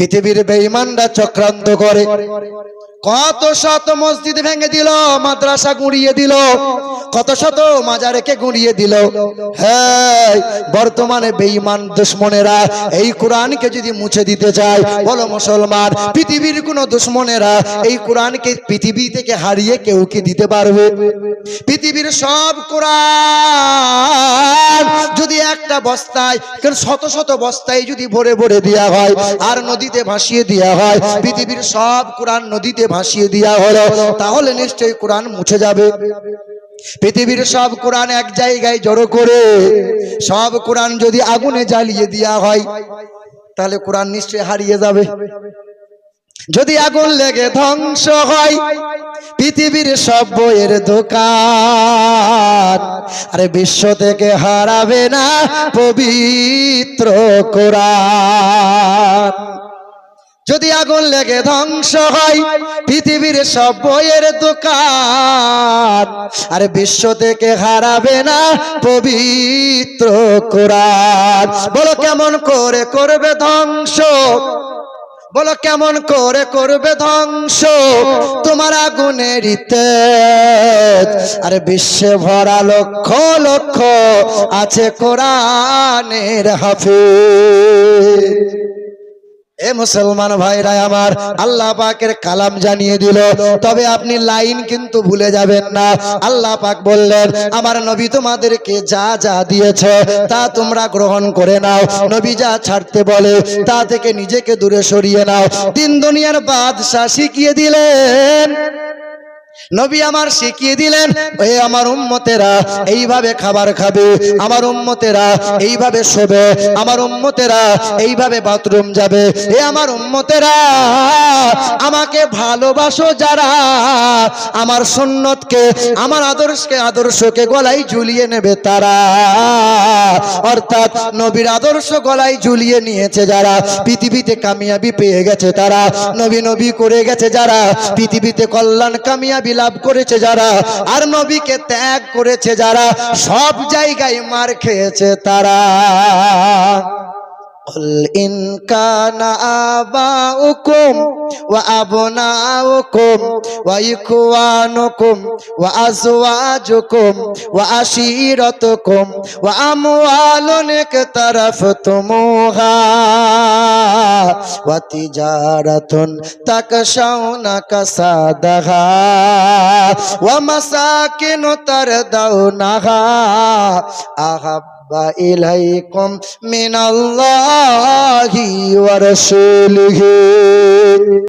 পৃথিবীর বেঈমানরা চক্রান্ত করে। কত শত মসজিদ ভেঙে দিল মাদ্রাসা গুঁড়িয়ে দিল। কত শত মাজারেকে গুঁড়িয়ে দিল। হ্যাঁ বর্তমানে বেঈমান দুশ্মনেরা, এই কোরআনকে যদি মুছে দিতে চায়, বলো মুসলমান, পৃথিবীর কোন দুশ্মনেরা এই কোরআনকে পৃথিবী থেকে হারিয়ে কেউ কি দিতে পারবে? পৃথিবীর সব কোরআন যদি একটা বস্তায় শত শত বস্তায় যদি ভরে ভরে দেওয়া হয়, আর নদীতে ভাসিয়ে দেওয়া হয়, পৃথিবীর সব কোরআন নদীতে ভাসিয়ে দেওয়া হলো, তাহলে নিশ্চয়ই কোরআন মুছে যাবে। পৃথিবীর সব কোরআন এক জায়গায় জড়ো করে, সব কোরআন যদি আগুনে জ্বালিয়ে দেওয়া হয়, তাহলে কোরআন নিশ্চয়ই হারিয়ে যাবে। যদি আগুন লেগে ধ্বংস হয়, পৃথিবীর সব বইয়ের দোকান, আরে বিশ্ব থেকে হারাবে না পবিত্র কোরআন। যদি আগুন লেগে ধ্বংস হয়, পৃথিবীর সব বইয়ের দোকান। আরে বিশ্ব থেকে হারাবে না পবিত্র কোরআন। বলো কেমন করে করবে ধ্বংস? বলো কেমন করে করবে ধ্বংস? তোমার আগুনের আরে বিশ্বে ভরা লক্ষ লক্ষ আছে কোরআনের হাফিজ। এ মুসলমান ভাইরা আমার, আল্লাহ পাকের কালাম জানিয়ে দিল। তবে আপনি লাইন কিন্তু ভুলে যাবেন না। আল্লাহ পাক বললেন, আমার নবী তোমাদেরকে যা যা দিয়েছে, তা তোমরা গ্রহণ করে নাও। নবী যা ছাড়তে বলে, তা থেকে নিজেকে দূরে সরিয়ে নাও। তিন দুনিয়ার বাদশাহ শিখিয়ে দিলেন নবী আমার শিখিয়ে দিলেন এ আমার উম্মতেরা, এইভাবে খাবার খাবে, আমার উম্মতেরা এইভাবে শোবে, আমার উম্মতেরা এইভাবে বাথরুম যাবে। এ আমার উম্মতেরা, আমাকে ভালোবাসো যারা, আমার সুন্নতকে, আমার আদর্শকে আদর্শকে গলায় ঝুলিয়ে নেবে তারা। অর্থাৎ নবীর আদর্শ গলায় ঝুলিয়ে নিয়েছে যারা, পৃথিবীতে কামিয়াবি পেয়ে গেছে তারা। নবী নবী করে গেছে যারা, পৃথিবীতে কল্যাণ কামিয়াবি লাভ করেছে যারা আর নবীকে ত্যাগ করেছে যারা সব জায়গায় মার খেয়েছে তারা। قل إن كان آباؤكم وأبناؤكم وإخوانكم وأزواجكم وعشيرتكم وأموال اقترفتموها وتجارة تخشون كسادها ومساكن ترضونها أحب ইলাইকুম মিনাল্লাহি ওয়া রাসূলিহি